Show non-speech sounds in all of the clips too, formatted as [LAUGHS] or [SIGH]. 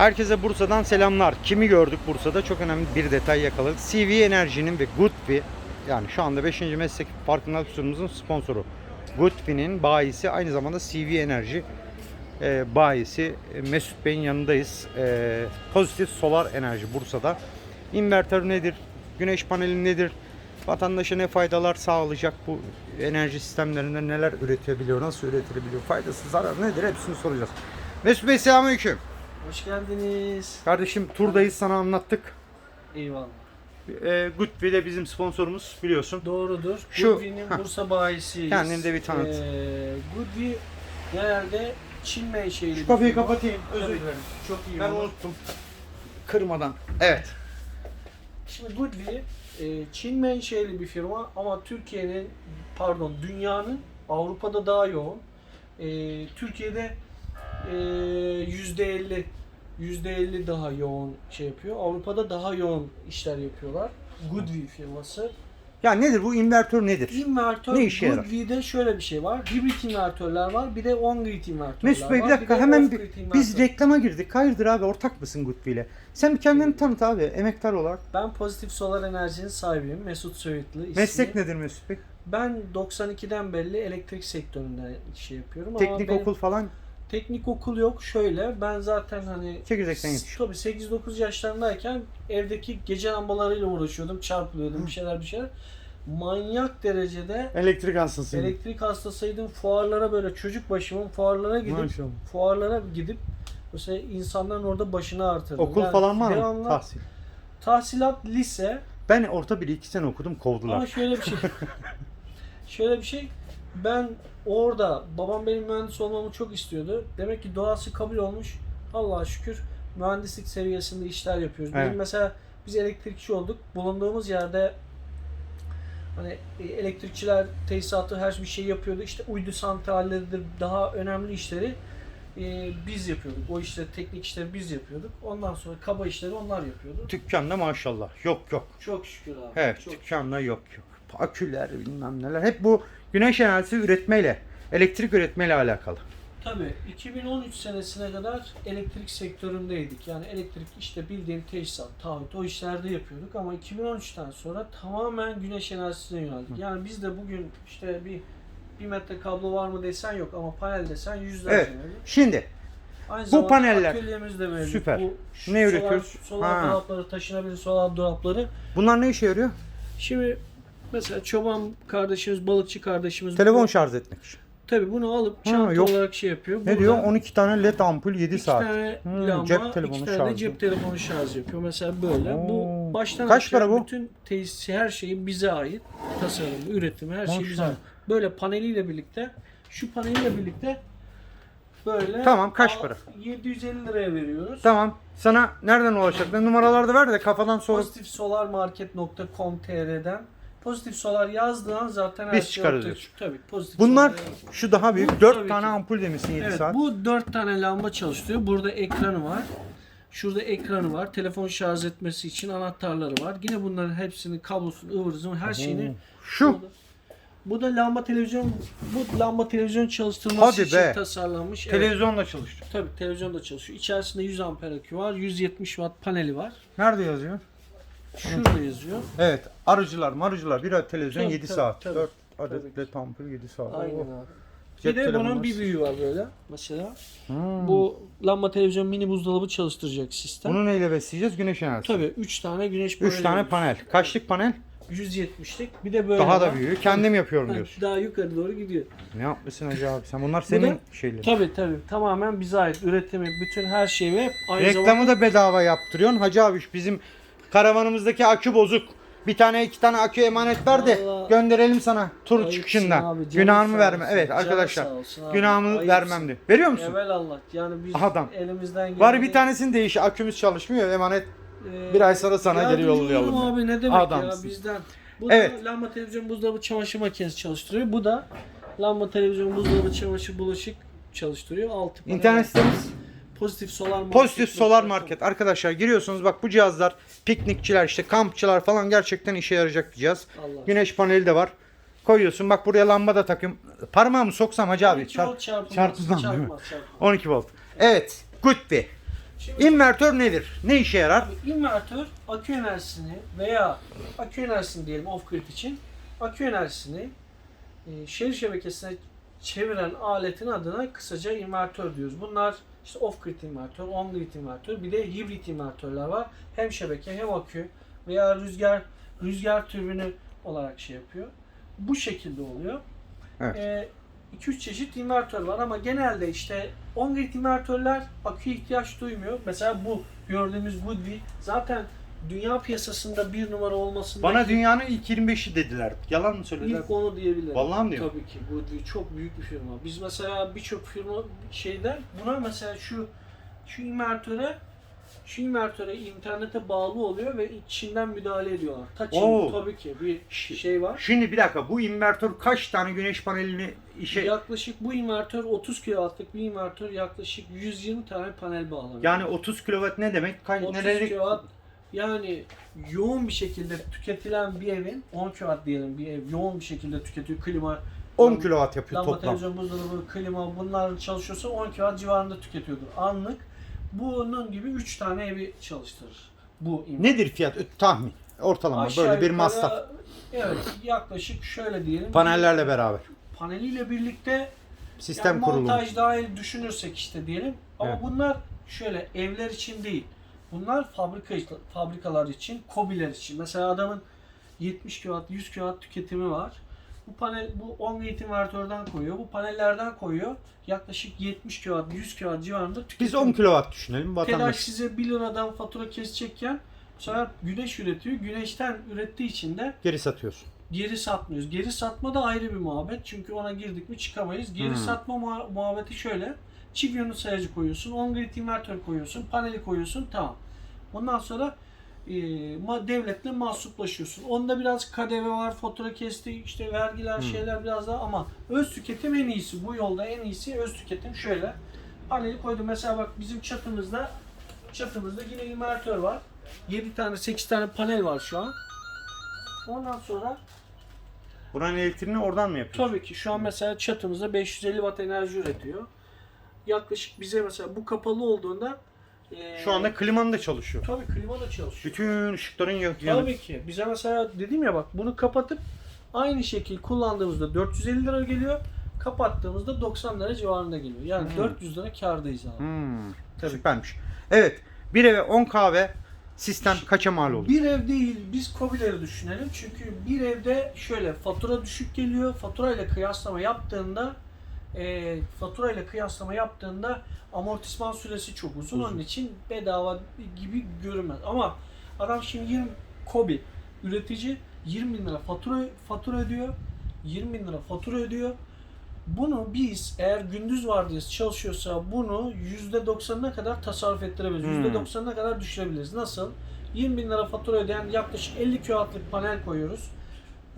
Herkese Bursa'dan selamlar. Kimi gördük Bursa'da? Çok önemli bir detay yakaladık. CV Enerji'nin ve Goodfi yani şu anda 5. meslek farkındalık sunumumuzun sponsoru. Goodfi'nin bayisi aynı zamanda CV Enerji e, bayisi E, Mesut Bey'in yanındayız. E, pozitif solar enerji Bursa'da. İnvertör nedir? Güneş paneli nedir? Vatandaşa ne faydalar sağlayacak bu enerji sistemlerinde neler üretebiliyor, nasıl üretilebiliyor, faydası, zarar nedir hepsini soracağız. Mesut Bey selamünaleyküm. Hoş geldiniz. Kardeşim turdayız sana anlattık. Eyvallah. E, Goodwi de bizim sponsorumuz biliyorsun. Doğrudur. Şu- Goodwi'nin Heh. Bursa bayisiyiz. Kendini de bir tanıt. Ee, Goodwi genelde Çin menşeili Şu bir kapıyı firma. kapatayım. Özür Tabii, dilerim. Çok iyi Ben unuttum. Kırmadan. Evet. Şimdi Goodwi e, Çin menşeli bir firma ama Türkiye'nin pardon dünyanın Avrupa'da daha yoğun. E, Türkiye'de e, %50 %50 daha yoğun şey yapıyor. Avrupa'da daha yoğun işler yapıyorlar. Goodwi firması. Ya nedir bu invertör nedir? İnvertör Ne işe yarar? Şöyle bir şey var. Hibrit invertörler var. Bir de on-grid invertörler Mesut Bey var. bir dakika de hemen bir, biz reklama girdik. Hayırdır abi ortak mısın Goodwi ile? Sen bir kendini tanıt abi emektar olarak. Ben Pozitif Solar Enerji'nin sahibiyim. Mesut Söğütlü ismi. Meslek nedir Mesut Bey? Ben 92'den belli elektrik sektöründe şey yapıyorum. ama Teknik benim okul falan Teknik okul yok. Şöyle ben zaten hani çekirdekten yetiş. Tabii 8-9 yaşlarındayken evdeki gece lambalarıyla uğraşıyordum. Çarpılıyordum bir şeyler bir şeyler. Manyak derecede Elektrik hastasıyım. elektrik hastasıydım. Fuarlara böyle çocuk başımın fuarlara gidip Maşallah. fuarlara gidip mesela insanların orada başını artırdım. Okul Yani falan var mı? devamlı Tahsil. Tahsilat lise Ben orta bir iki sene okudum kovdular. ama şöyle bir şey. [LAUGHS] şöyle bir şey. Ben orada babam benim mühendis olmamı çok istiyordu. Demek ki doğası kabul olmuş. Allah'a şükür mühendislik seviyesinde işler yapıyoruz. Evet. Benim mesela biz elektrikçi olduk. Bulunduğumuz yerde hani elektrikçiler tesisatı her bir şey yapıyordu. İşte uydu santralleridir daha önemli işleri e, biz yapıyorduk. O işleri, teknik işleri biz yapıyorduk. Ondan sonra kaba işleri onlar yapıyordu. Dükkanda maşallah. Yok yok. Çok şükür abi. Evet Çok dükkanda yok yok. Aküler bilmem neler. Hep bu güneş enerjisi üretmeyle, elektrik üretmeyle alakalı. Tabii 2013 senesine kadar elektrik sektöründeydik. Yani elektrik işte bildiğin tesisat, taahhüt o işlerde yapıyorduk ama 2013'ten sonra tamamen güneş enerjisine yöneldik. Yani biz de bugün işte bir bir metre kablo var mı desen yok ama panel desen yüzlerce Evet. mevcut. Şimdi Aynı Bu paneller. atölyemiz de mevcut. Süper. Bu Ne solar- üretiyoruz? Solar Ha. dolapları, taşınabilir solar dolapları. bunlar ne işe yarıyor? Şimdi mesela çoban kardeşimiz, balıkçı kardeşimiz Telefon bu- şarj etmek için. Tabii bunu alıp Ha, çanta yok. olarak şey yapıyor. Ne Burada- diyor? 12 tane led ampul 7 İki saat. tane Hmm, lamba, cep telefonu iki tane de şarjı. cep telefonu şarj yapıyor. Mesela böyle. Oo. Bu baştan Kaç para bu? bütün tesis her şeyi bize ait. Tasarımı, üretimi her şey bize ait. Böyle paneliyle birlikte şu paneliyle birlikte böyle Tamam, kaç para? 750 liraya veriyoruz. Tamam. Sana nereden ulaşacaklar? Numaraları da ver de kafadan sorup Pozitifsolarmarket.com.tr'den Pozitif Solar yazdığın an zaten her Biz şey çıkarız ortaya diyorsun. çıkıyor. Tabii pozitif Bunlar Solar yazıyor. şu daha büyük. Bu 4 tabii tane ki. ampul demişsin 7 Evet, saat. bu dört tane lamba çalıştırıyor. Burada ekranı var. Şurada ekranı var. Telefon şarj etmesi için anahtarları var. Yine bunların hepsinin kablosunu, ıvır zıvır her şeyini Şu. Bu da lamba televizyon bu lamba televizyon çalıştırması Hadi için be. tasarlanmış. Evet. televizyonla çalışıyor. Tabii televizyon da çalışıyor. İçerisinde 100 amper akü var. 170 watt paneli var. Nerede yazıyor? Şurada yazıyor. Evet. Arıcılar, marıcılar. Bir adet televizyon Tabii, 7 tabii, saat. tabii. 4 Tabii. adet led ampul 7 saat. Aynen Oh. abi. Cep Bir de bunun bir büyüğü var böyle mesela. Hmm. Bu lamba televizyon mini buzdolabı çalıştıracak sistem. Bunu neyle besleyeceğiz? Güneş enerjisi. Tabii 3 tane güneş paneli 3 tane var. panel. Kaçlık panel? 170'lik. Bir de böyle Daha da var. büyüğü. Kendim yapıyorum Ha, diyorsun. Daha yukarı doğru gidiyor. Ne yapmışsın Hacı abi? Sen bunlar senin da- şeylerin. Tabii tabii. Tamamen bize ait. Üretimi, bütün her şey ve aynı Reklamı zamanda da bedava yaptırıyorsun. Hacı abi bizim karavanımızdaki akü bozuk. Bir tane iki tane akü emanet ver de Vallahi- gönderelim sana tur Ayıpsın çıkışında. abi, canın Günahımı sağ verme. olsun, Evet canın arkadaşlar. sağ olsun abi, Günahımı ayıpsın. vermem de. Veriyor musun? Allah. Yani biz Adam. elimizden Var geleni- bir tanesinin değişi akümüz çalışmıyor emanet. Ee, Bir ay sonra sana geri yardımcı yollayalım. olurum abi ne demek Adamsın. ya bizden. Bu Evet. da lamba televizyon buzdolabı çamaşır makinesi çalıştırıyor. Bu da lamba televizyon buzdolabı çamaşır bulaşık çalıştırıyor. Altı panel. İnternet sitemiz Pozitif Solar Market. Pozitif Solar Market. Arkadaşlar giriyorsunuz bak bu cihazlar piknikçiler işte kampçılar falan gerçekten işe yarayacak bir cihaz. Allah. Güneş paneli de var. Koyuyorsun bak buraya lamba da takıyorum. Parmağımı soksam hacı abi. 12 Çarp, volt çarpmaz. çarpmaz değil mi? Çarpmaz, çarpmaz. 12 volt. Evet. Goodby. Şimdi İnvertör nedir? Ne işe yarar? İnvertör akü enerjisini veya akü enerjisini diyelim off-grid için akü enerjisini e, şehir şebekesine çeviren aletin adına kısaca invertör diyoruz. Bunlar işte off-grid invertör, on-grid invertör, bir de hibrit invertörler var. Hem şebeke hem akü veya rüzgar rüzgar türbünü olarak şey yapıyor. Bu şekilde oluyor. Evet. 2-3 çeşit invertör var ama genelde işte 10 grid invertörler aküye ihtiyaç duymuyor. Mesela bu gördüğümüz Woodby zaten dünya piyasasında bir numara olmasında Bana dünyanın ilk 25'i dediler. Yalan mı söylediler? ilk onu diyebilirim. Vallahi mi diyor? Tabii ki Woodby çok büyük bir firma. Biz mesela birçok firma şeyden buna mesela şu şu invertöre şu invertöre internete bağlı oluyor ve içinden müdahale ediyorlar. Touching Oo. tabii ki bir şey var. Şimdi bir dakika bu invertör kaç tane güneş panelini işe Yaklaşık bu invertör 30 kW'lık bir invertör yaklaşık 120 tane panel bağlanıyor. yani 30 kW ne demek? Kaç 30 neleri kW yani yoğun bir şekilde tüketilen bir evin 10 kW diyelim bir ev yoğun bir şekilde tüketiyor klima 10 kW yapıyor lamba, toplam. televizyon, buzdolabı, klima bunlar çalışıyorsa 10 kW civarında tüketiyordur anlık. Bunun gibi 3 tane evi çalıştırır. Bu invertör. Nedir fiyat? Tahmin. Ortalama Aşağı böyle bir yukarı, masraf. Evet yaklaşık şöyle diyelim. Panellerle beraber. Paneliyle birlikte Sistem yani kurulumu. montaj dahil düşünürsek işte diyelim. Ama Evet. bunlar şöyle evler için değil. Bunlar fabrika fabrikalar için, kobiler için. Mesela adamın 70 kW, 100 kW tüketimi var. Bu panel bu 10 gate invertörden koyuyor. Bu panellerden koyuyor. Yaklaşık 70 kW, 100 kW civarında tüketim. Biz 10 kW düşünelim TEDAŞ vatandaş. size 1 liradan fatura kesecekken bu sefer güneş üretiyor. Güneşten ürettiği için de Geri satıyorsun. geri satmıyoruz. Geri satma da ayrı bir muhabbet. Çünkü ona girdik mi çıkamayız. Geri Hmm. satma muha- muhabbeti şöyle. Çift yönlü sayacı koyuyorsun. 10 grid invertör koyuyorsun. Paneli koyuyorsun. Tamam. Ondan sonra e, devletle mahsuplaşıyorsun. Onda biraz KDV var, fatura kesti, işte vergiler, Hmm. şeyler biraz daha ama öz tüketim en iyisi. Bu yolda en iyisi öz tüketim şöyle. Paneli koydum. Mesela bak bizim çatımızda çatımızda yine invertör var. 7 tane 8 tane panel var şu an. Ondan sonra Buranın elektriğini oradan mı yapıyorsun? Tabii ki şu an mesela çatımızda 550 watt enerji üretiyor. Yaklaşık bize mesela bu kapalı olduğunda e, Şu anda klimanın da çalışıyor. tabii klima da çalışıyor. Bütün ışıkların yan- yanı. Tabii ki. Bize mesela dedim ya bak bunu kapatıp aynı şekil kullandığımızda 450 lira geliyor. Kapattığımızda 90 lira civarında geliyor. Yani Hmm. 400 lira kârdayız abi. Hmm, Tabii. süpermiş. Evet. Bir eve 10 kahve sistem kaça mal oluyor? Bir ev değil, biz kobileri düşünelim. Çünkü bir evde şöyle fatura düşük geliyor. Faturayla kıyaslama yaptığında e, faturayla kıyaslama yaptığında amortisman süresi çok uzun. Uzun. Onun için bedava gibi görünmez. Ama adam şimdi 20 kobi üretici 20 bin lira fatura fatura ödüyor. 20 bin lira fatura ödüyor. Bunu biz eğer gündüz vardiyası çalışıyorsa bunu %90'ına kadar tasarruf ettirebiliriz. Hmm. %90'ına kadar düşürebiliriz. Nasıl? 20 bin lira fatura ödeyen yaklaşık 50 kW'lık panel koyuyoruz.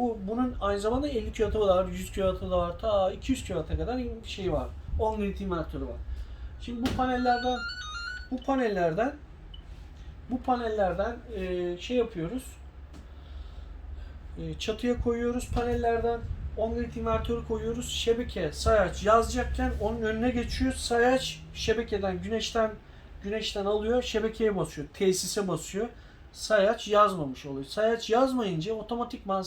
Bu bunun aynı zamanda 50 kW'ı da var, 100 kW'ı da var, ta 200 kW'a kadar şey var. 10 grid invertörü var. Şimdi bu panellerden bu panellerden bu panellerden e, şey yapıyoruz. E, çatıya koyuyoruz panellerden 10 grid invertörü koyuyoruz. Şebeke, sayaç yazacakken onun önüne geçiyor. Sayaç şebekeden, güneşten güneşten alıyor, şebekeye basıyor, tesise basıyor. Sayaç yazmamış oluyor. Sayaç yazmayınca otomatikman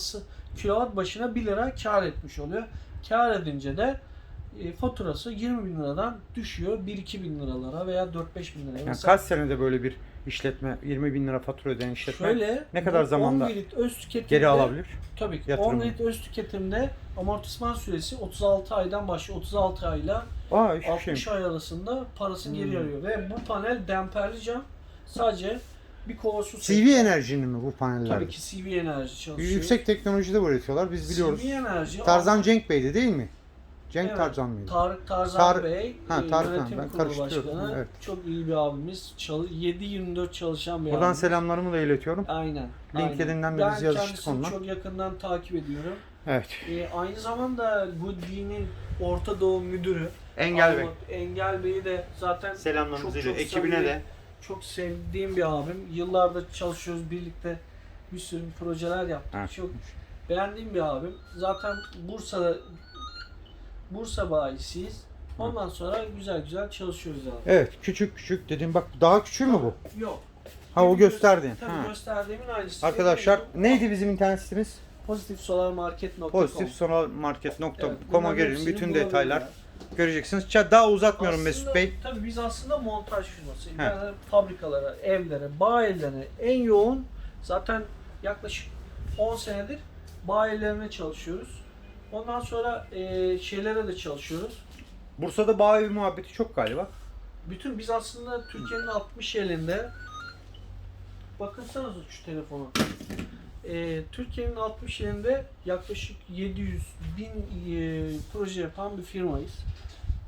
kilowatt başına 1 lira kar etmiş oluyor. Kar edince de e, faturası 20 bin liradan düşüyor 1-2 bin liralara veya 4-5 bin liraya. Yani Mesela kaç senede böyle bir işletme 20 bin lira fatura ödeyen işletme şöyle ne kadar zamanda 10 grid öz geri alabilir? Tabii ki. Yatırım. 10 grid öz tüketimde amortisman süresi 36 aydan başlıyor. 36 ayla Aa hiçbir 60 şeymiş. ay arasında parası Hmm. geri alıyor. Ve bu panel demperli cam. Sadece bir kova su CV enerjinin mi bu paneller? Tabii ki CV enerji çalışıyor. Yüksek teknolojide üretiyorlar. Biz biliyoruz. CV enerji. Tarzan Cenk Bey'di değil mi? Cenk Evet. Tarzan mıydı? Tarık Tarzan Tar- Bey, Ha, e, Tarkan, yönetim ben kurulu karıştırıyorum, başkanı. evet. Çok iyi bir abimiz. Çalı- 7-24 çalışan bir Buradan abimiz. selamlarımı da iletiyorum. Aynen. LinkedIn'den aynen. de biz ben yazıştık kendisini onunla. çok yakından takip ediyorum. Evet. E, aynı zamanda Goodby'nin Orta Doğu müdürü. Engel Bey. Engel Bey'i de zaten Selamlarımızı Çok- çok ekibine de. Çok sevdiğim bir abim. Yıllardır çalışıyoruz birlikte. Bir sürü projeler yaptık. Evet. Çok beğendiğim bir abim. Zaten Bursa'da Bursa bayisiyiz. Ondan sonra güzel güzel çalışıyoruz abi. Evet küçük küçük dedim bak daha küçük mü bu? Yok. Ha o gösterdiğin. Tabii Ha. gösterdiğimin aynısı. Arkadaşlar neydi bizim internet sitemiz? pozitifsolarmarket.com Pozitifsonalmarket.com'a Evet, girin bunların bütün hepsini detaylar bulabilirler. Göreceksiniz. Ça- Daha uzatmıyorum Mesut Bey. Tabii biz aslında montaj firması. He. Yani fabrikalara, evlere, bayilerine en yoğun zaten yaklaşık 10 senedir bayilerine çalışıyoruz. Ondan sonra e, şeylere de çalışıyoruz. Bursa'da bağ evi muhabbeti çok galiba. Bütün biz aslında Türkiye'nin 60 yerinde bakınsanıza şu telefonu. Ee, Türkiye'nin 60 yerinde yaklaşık 700 bin e, proje yapan bir firmayız.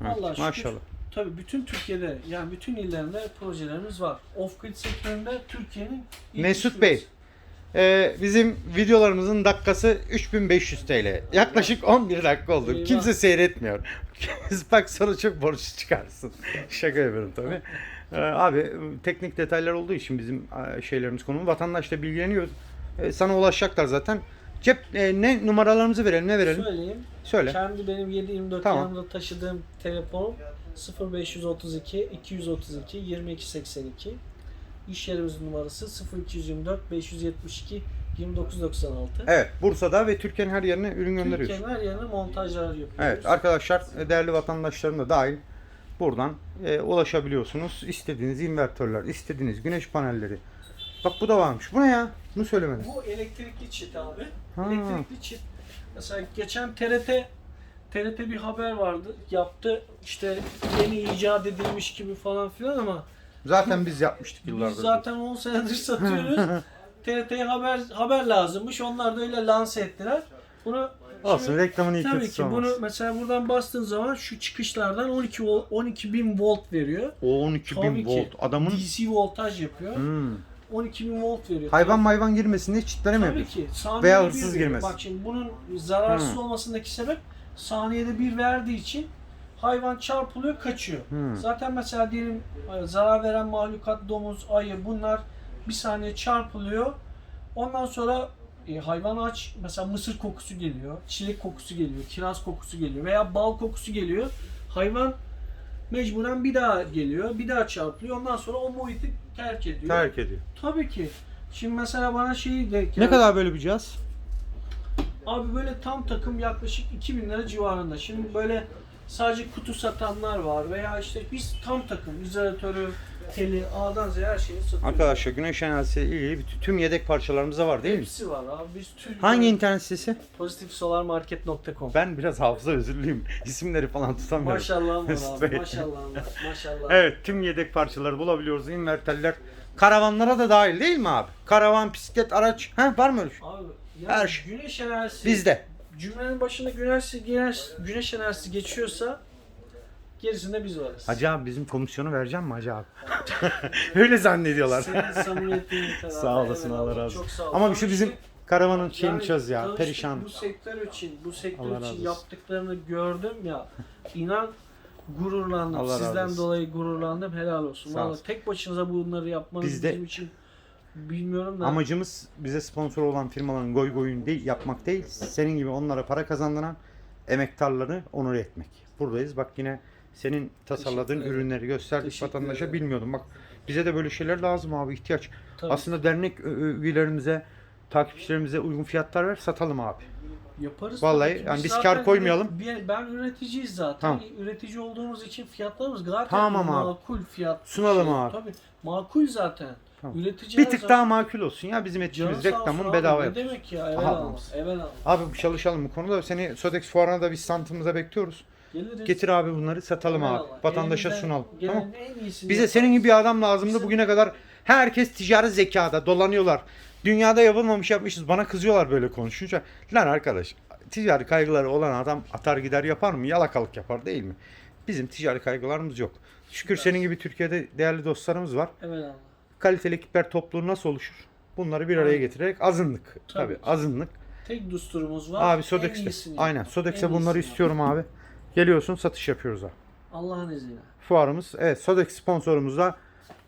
Evet, şükür. maşallah. Tabii bütün Türkiye'de yani bütün illerinde projelerimiz var. Off-grid sektöründe Türkiye'nin Mesut. Bey. Ee, bizim videolarımızın dakikası 3500 TL. Yaklaşık 11 dakika oldu. Eyvah. Kimse seyretmiyor. [LAUGHS] Bak sonra çok borç çıkarsın. Şaka yapıyorum tabii. Ee, [LAUGHS] abi teknik detaylar olduğu için bizim e, şeylerimiz konu vatandaş da Ee, sana ulaşacaklar zaten. Cep e, ne numaralarımızı verelim ne verelim? Söyleyeyim. Söyle. Kendi benim 724 Tamam. yanımda taşıdığım telefon 0532 232 2282. İş yerimizin numarası 0224 572 2996. Evet Bursa'da ve Türkiye'nin her yerine ürün gönderiyoruz. Türkiye'nin her yerine montajlar yapıyoruz. Evet arkadaşlar e, değerli vatandaşlarım da dahil buradan e, ulaşabiliyorsunuz. İstediğiniz invertörler, istediğiniz güneş panelleri. Bak bu da varmış. Bu ne ya? Bunu söylemedin. Bu elektrikli çit abi. Ha. Elektrikli çit. Mesela geçen TRT TRT bir haber vardı. Yaptı işte yeni icat edilmiş gibi falan filan ama Zaten biz yapmıştık biz yıllardır. zaten 10 senedir satıyoruz. [LAUGHS] TRT'ye haber haber lazımmış. Onlar da öyle lanse ettiler. Bunu Olsun şimdi- reklamın iyi Tabii ki olmaz. bunu mesela buradan bastığın zaman şu çıkışlardan 12 vol 12 bin volt veriyor. O 12 Tabii bin volt. Adamın DC voltaj yapıyor. Hmm. 12 bin volt veriyor. hayvan mayvan girmesin diye çitlere mi Tabii ki. Saniyede Veya bir hırsız veriyor. girmesin. Bak şimdi bunun zararsız Hı. olmasındaki sebep saniyede bir verdiği için hayvan çarpılıyor, kaçıyor. Hı. Zaten mesela diyelim e, zarar veren mahlukat, domuz, ayı bunlar bir saniye çarpılıyor. Ondan sonra e, hayvan aç, mesela mısır kokusu geliyor, çilek kokusu geliyor, kiraz kokusu geliyor veya bal kokusu geliyor. Hayvan mecburen bir daha geliyor, bir daha çarpılıyor. Ondan sonra o muhiti terk ediyor. Terk ediyor. Tabii ki. Şimdi mesela bana şeyi de Ne kadar böyle bir cihaz? Abi böyle tam takım yaklaşık 2000 lira civarında. Şimdi böyle sadece kutu satanlar var veya işte biz tam takım izolatörü, teli, A'dan Z'ye her şeyi satıyoruz. Arkadaşlar güneş enerjisi ile ilgili bütün- tüm yedek parçalarımız da var değil mi? Hepsi var abi. Biz tüm Hangi internet sitesi? pozitifsolarmarket.com. Ben biraz hafıza özürlüyüm. [LAUGHS] İsimleri falan tutamıyorum. Maşallah var [LAUGHS] abi. Bey. Maşallah var. Maşallah. Evet tüm yedek parçaları bulabiliyoruz. İnverterler karavanlara da dahil değil mi abi? Karavan, bisiklet, araç. Ha var mı öyle şey? Abi Her şey. güneş enerjisi Bizde. cümlenin başında güneş, güneş, güneş enerjisi geçiyorsa gerisinde biz varız. Hacı abi bizim komisyonu vereceğim mi Hacı abi? [LAUGHS] öyle zannediyorlar. Senin samimiyetin. [LAUGHS] Sağ olasın, Allah razı olsun. Çok sağ ol. Ama Abi şu bizim şey- karavanın şeyini Yani çöz ya. tanıştık, Perişan. Bu sektör için, bu sektör Allah razı için olsun. yaptıklarını gördüm ya. inan gururlandım. Allah razı Sizden olsun. dolayı gururlandım. Helal olsun. Sağ Vallahi olsun. tek başınıza bunları yapmanız Biz de- bizim için bilmiyorum da. Amacımız bize sponsor olan firmaların goy goyun değil, yapmak değil. Senin gibi onlara para kazandıran emektarları onur etmek. Buradayız. Bak yine senin tasarladığın Teşekkür ürünleri gösterdik Teşekkür vatandaşa. ederim. Bilmiyordum. Bak bize de böyle şeyler lazım abi ihtiyaç. Tabii, Aslında dernek üyelerimize, takipçilerimize uygun fiyatlar ver satalım abi. yaparız. Vallahi yani biz zaten kar koymayalım. Ben üreticiyiz zaten. Tamam. Üretici olduğumuz için fiyatlarımız zaten Tamam abi. makul fiyat. Sunalım abi. Tabii. Makul zaten. Tamam. Üretici Bir tık zaman- daha makul olsun ya bizim olsun reklamın abi, bedava Ne yapıyoruz. demek ya? Aha, olmaz. Evelallah. Abi çalışalım bu konuda. Seni Sodex fuarına da bir standımıza bekliyoruz. Geliriz. Getir abi bunları satalım abi. Eyvallah. Vatandaşa Elimizden sunalım. Tamam. en iyisini Bize yaparız. senin gibi bir adam lazımdı bugüne kadar. Herkes ticari zekada dolanıyorlar. Dünyada yapılmamış yapmışız. Bana kızıyorlar böyle konuşunca. Lan arkadaş ticari kaygıları olan adam atar gider yapar mı? Yalakalık yapar değil mi? Bizim ticari kaygılarımız yok. Şükür senin gibi Türkiye'de değerli dostlarımız var. Evelallah. Kaliteli ekipler topluluğu nasıl oluşur? Bunları bir araya getirerek azınlık. Tabii, Tabii. azınlık. Tek düsturumuz var. Abi En Sodex'te. iyisini Aynen En bunları iyisini istiyorum abi. Geliyorsun satış yapıyoruz yap. Allah'ın izniyle. Fuarımız evet Sodex sponsorumuz da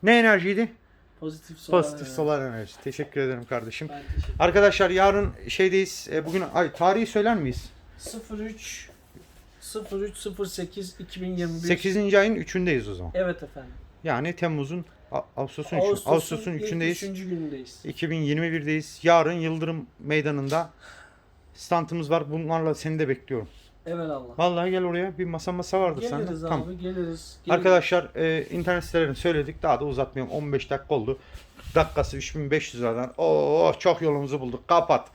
ne enerjiydi? Pozitif solar. Pozitif evet. solar enerji. Teşekkür ederim kardeşim. Ben teşekkür Arkadaşlar yarın şeydeyiz. E, bugün ay tarihi söyler miyiz? 03 0308 2021. 8. ayın 3'ündeyiz o zaman. Evet efendim. Yani Temmuz'un A- Ağustos'un 3'ü. Ağustos'un, Ağustos'un ilk 3'ündeyiz. üçüncü günündeyiz. 2021'deyiz. Yarın Yıldırım Meydanı'nda standımız var. Bunlarla seni de bekliyorum. Evelallah. Vallahi gel oraya. Bir masa masa vardır sende. Geliriz abi Tamam. geliriz. geliriz. Arkadaşlar e, internet sitelerini söyledik. Daha da uzatmayalım. 15 dakika oldu. Dakikası 3500 liradan. Oo çok yolumuzu bulduk. Kapat.